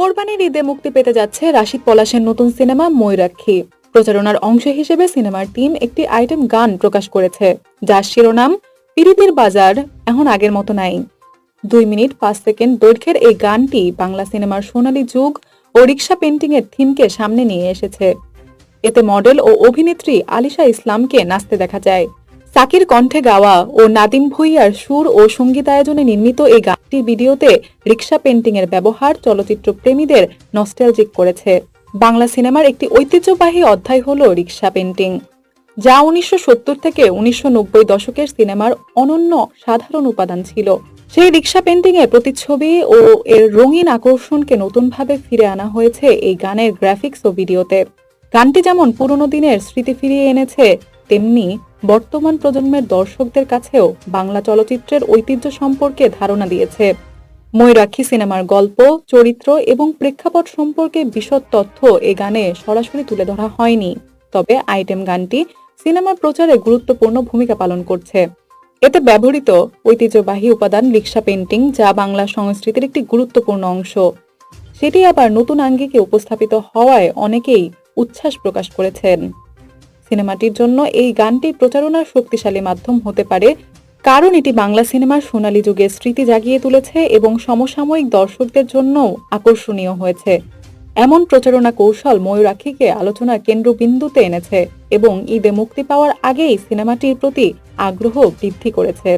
কোরবানির ঈদে মুক্তি পেতে যাচ্ছে রাশিদ পলাশের নতুন সিনেমা ময়ূরাক্ষী। প্রচারণার অংশ হিসেবে সিনেমার টিম একটি আইটেম গান প্রকাশ করেছে, যার শিরোনাম পিরিতির বাজার এখন আগের মতো নাই। দুই মিনিট পাঁচ সেকেন্ড দৈর্ঘ্যের এই গানটি বাংলা সিনেমার সোনালী যুগ ও রিক্সা পেন্টিং এর থিমকে সামনে নিয়ে এসেছে। এতে মডেল ও অভিনেত্রী আলিশা ইসলামকে নাচতে দেখা যায়। সাকির কণ্ঠে গাওয়া ও নাদিম ভুইয়ার সুর ও সঙ্গীতায়োজনে নির্মিত এই গানটির ভিডিওতে রিক্সা পেন্টিং এর ব্যবহার চলচ্চিত্র প্রেমীদের নস্টালজিক করেছে। বাংলা সিনেমার একটি ঐতিহ্যবাহী অধ্যায় হল রিক্সা পেন্টিং, যা উনিশশো সত্তর থেকে উনিশশো নব্বই দশকের সিনেমার অনন্য সাধারণ উপাদান ছিল। সেই রিক্সা এর প্রতিচ্ছবি ও এর রঙিন আকর্ষণকে নতুনভাবে ফিরে আনা হয়েছে এই গানের গ্রাফিক্স ও ভিডিওতে। গানটি যেমন পুরনো দিনের স্মৃতি ফিরিয়ে এনেছে, তেমনি বর্তমান প্রজন্মের দর্শকদের কাছেও বাংলা চলচ্চিত্রের ঐতিহ্য সম্পর্কে ধারণা দিয়েছে। ময়ূরাক্ষী সিনেমার গল্প, চরিত্র এবং প্রেক্ষাপট সম্পর্কে বিশদ তথ্য এ গানে সরাসরি তুলে ধরা হয়নি। তবে আইটেম গানটি সিনেমার প্রচারে গুরুত্বপূর্ণ ভূমিকা পালন করছে। এতে ব্যবহৃত ঐতিহ্যবাহী উপাদান রিক্সা পেন্টিং যা বাংলা সংস্কৃতির একটি গুরুত্বপূর্ণ অংশ। সেটি আবার নতুন আঙ্গিকে উপস্থাপিত হওয়ায় অনেকেই উচ্ছ্বাস প্রকাশ করেছেন। সিনেমাটির জন্য এই গানটি প্রচারণার শক্তিশালী মাধ্যম হতে পারে। কারণ এটি বাংলা সিনেমার সোনালী যুগের স্মৃতি জাগিয়ে তুলেছে এবং সমসাময়িক দর্শকদের জন্যও আকর্ষণীয় হয়েছে। এমন প্রচারণা কৌশল ময়ূরাক্ষীকে আলোচনার কেন্দ্রবিন্দুতে এনেছে এবং ঈদে মুক্তি পাওয়ার আগেই সিনেমাটির প্রতি আগ্রহ বৃদ্ধি করেছে।